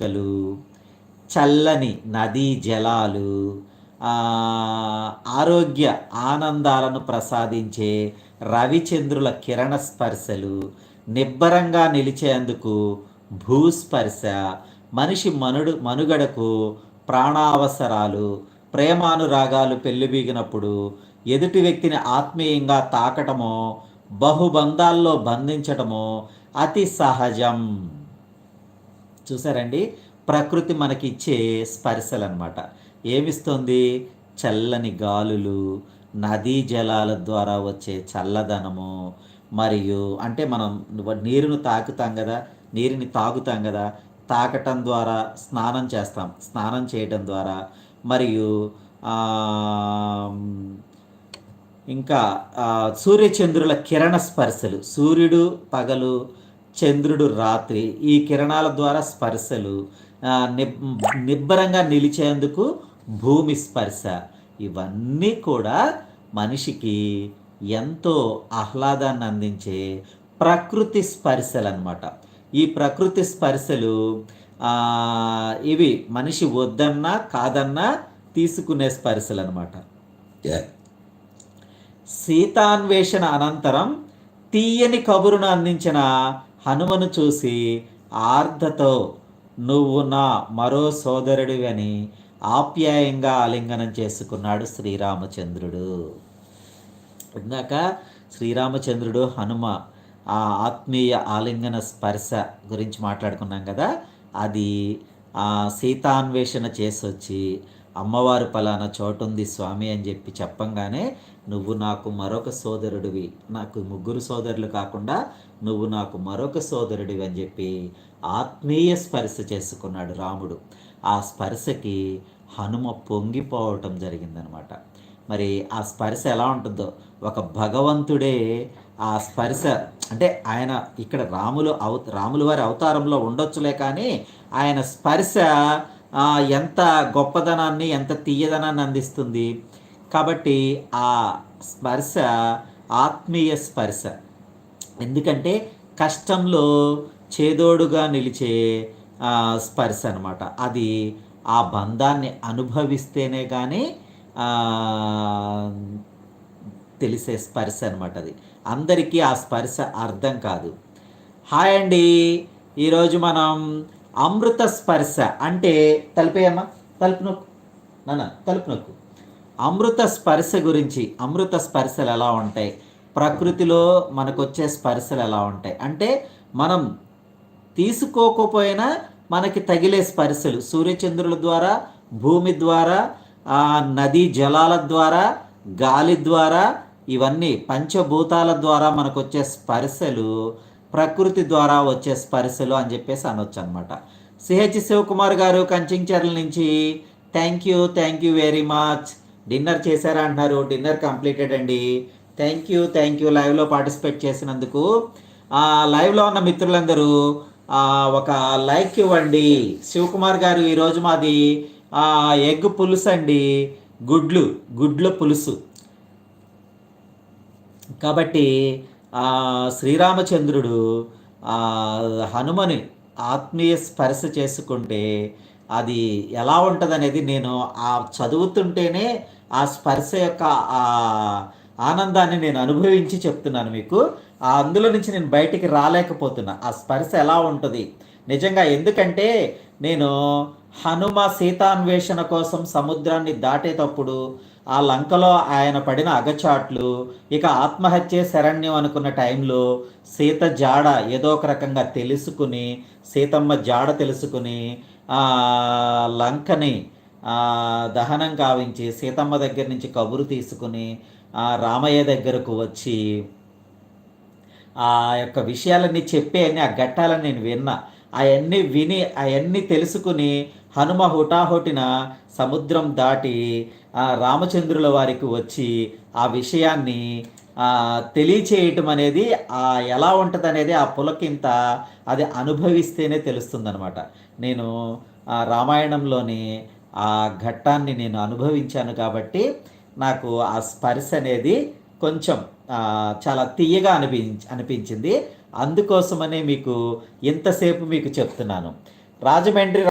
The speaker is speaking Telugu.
పీఠికలు చల్లని నదీ జలాలు ఆరోగ్య ఆనందాలను ప్రసాదించే రవిచంద్రుల కిరణ స్పర్శలు నిబ్బరంగా నిలిచేందుకు భూస్పర్శ మనిషి మనుడు మనుగడకు ప్రాణావసరాలు ప్రేమానురాగాలు పెళ్ళిబీగినప్పుడు ఎదుటి వ్యక్తిని ఆత్మీయంగా తాకటమో బహుబంధాల్లో బంధించటమో అతి సహజం. చూసారండి? ప్రకృతి మనకిచ్చే స్పర్శలు అనమాట ఏమిస్తుంది? చల్లని గాలులు నదీ జలాల ద్వారా వచ్చే చల్లదనము మరియు అంటే మనం నీరును తాకుతాం కదా నీరుని తాగుతాం కదా తాకటం ద్వారా స్నానం చేస్తాం స్నానం చేయటం ద్వారా మరియు ఇంకా సూర్యచంద్రుల కిరణ స్పర్శలు సూర్యుడు పగలు చంద్రుడు రాత్రి ఈ కిరణాల ద్వారా స్పర్శలు నిబ్బరంగా నిలిచేందుకు భూమి స్పర్శ. ఇవన్నీ కూడా మనిషికి ఎంతో ఆహ్లాదాన్ని అందించే ప్రకృతి స్పర్శలు అన్నమాట ఈ ప్రకృతి స్పర్శలు ఇవి మనిషి వద్దన్నా కాదన్నా తీసుకునే స్పర్శలు అనమాట సీతాన్వేషణ అనంతరం తీయని కబురును అందించిన హనుమను చూసి ఆర్ధతో నువ్వు నా మరో సోదరుడివి అని ఆప్యాయంగా ఆలింగనం చేసుకున్నాడు శ్రీరామచంద్రుడు. ఇందాక శ్రీరామచంద్రుడు హనుమ ఆ ఆత్మీయ ఆలింగన స్పర్శ గురించి మాట్లాడుకున్నాం కదా అది ఆ సీతాన్వేషణ చేసి వచ్చి అమ్మవారు పలానా చోటు ఉంది స్వామి అని చెప్పి చెప్పంగానే నువ్వు నాకు మరొక సోదరుడివి. నాకు ముగ్గురు సోదరులు కాకుండా నువ్వు నాకు మరొక సోదరుడివి అని చెప్పి ఆత్మీయ స్పర్శ చేసుకున్నాడు రాముడు. ఆ స్పర్శకి హనుమ పొంగిపోవటం జరిగిందనమాట. మరి ఆ స్పర్శ ఎలా ఉంటుందో? ఒక భగవంతుడే ఆ స్పర్శ అంటే ఆయన ఇక్కడ రాములు అవ రాముల వారి అవతారంలో ఉండొచ్చులే కానీ ఆయన స్పర్శ ఎంత గొప్పదనాన్ని ఎంత తీయదనాన్ని అందిస్తుంది? కాబట్టి ఆ స్పర్శ ఆత్మీయ స్పర్శ. ఎందుకంటే కష్టంలో చేదోడుగా నిలిచే స్పర్శ అనమాట అది ఆ బంధాన్ని అనుభవిస్తేనే కానీ తెలిసే స్పర్శ అనమాట అది. అందరికీ ఆ స్పర్శ అర్థం కాదు. హాయ్ అండి. ఈరోజు మనం అమృత స్పర్శ అంటే తలిపేయమ్మా. తలుపు నొక్కు. నాన్న తలుపు నొక్కు. అమృత స్పర్శ గురించి అమృత స్పర్శలు ఎలా ఉంటాయి? ప్రకృతిలో మనకు వచ్చే స్పర్శలు ఎలా ఉంటాయి? అంటే మనం తీసుకోకపోయినా మనకి తగిలే స్పర్శలు. సూర్యచంద్రుల ద్వారా భూమి ద్వారా నదీ జలాల ద్వారా గాలి ద్వారా ఇవన్నీ పంచభూతాల ద్వారా మనకు వచ్చే స్పర్శలు ప్రకృతి ద్వారా వచ్చే స్పర్శలు అని చెప్పేసి అనొచ్చు అనమాట సిహెచ్ శివకుమార్ గారు కంచించర్ల నుంచి thank you thank you very much. Dinner చేశారా అంటున్నారు. డిన్నర్ కంప్లీటెడ్ అండి. Thank you thank you. లైవ్లో పార్టిసిపేట్ చేసినందుకు. లైవ్లో ఉన్న మిత్రులందరూ ఒక లైక్ ఇవ్వండి. శివకుమార్ గారు ఈరోజు మాది ఎగ్ పులుసు అండి. గుడ్లు గుడ్ల పులుసు. కాబట్టి శ్రీరామచంద్రుడు హనుమని ఆత్మీయ స్పర్శ చేసుకుంటే అది ఎలా ఉంటుంది అనేది నేను ఆ చదువుతుంటేనే ఆ స్పర్శ యొక్క ఆ ఆనందాన్ని నేను అనుభవించి చెప్తున్నాను మీకు. ఆ అందులో నుంచి నేను బయటికి రాలేకపోతున్నా. ఆ స్పర్శ ఎలా ఉంటుంది? నిజంగా ఎందుకంటే నేను హనుమ సీతాన్వేషణ కోసం సముద్రాన్ని దాటేటప్పుడు ఆ లంకలో ఆయన పడిన అగచాట్లు ఇక ఆత్మహత్య శరణ్యం అనుకున్న టైంలో సీత జాడ ఏదో ఒక రకంగా తెలుసుకుని సీతమ్మ జాడ తెలుసుకుని లంకని దహనం కావించి సీతమ్మ దగ్గర నుంచి కబురు తీసుకుని ఆ రామయ్య దగ్గరకు వచ్చి ఆ యొక్క విషయాలన్నీ చెప్పే అన్ని ఆ ఘట్టాలని నేను విన్నా. అవన్నీ విని అవన్నీ తెలుసుకుని హనుమ హుటాహుటిన సముద్రం దాటి ఆ రామచంద్రుల వారికి వచ్చి ఆ విషయాన్ని తెలియచేయటం అనేది ఆ ఎలా ఉంటుంది అనేది ఆ పులకింత అది అనుభవిస్తేనే తెలుస్తుందనమాట నేను ఆ రామాయణంలోని ఆ ఘట్టాన్ని నేను అనుభవించాను కాబట్టి నాకు ఆ స్పర్శ అనేది కొంచెం చాలా తీయగా అనిపించి అనిపించింది. అందుకోసమనే మీకు ఇంతసేపు మీకు చెప్తున్నాను. రాజమండ్రి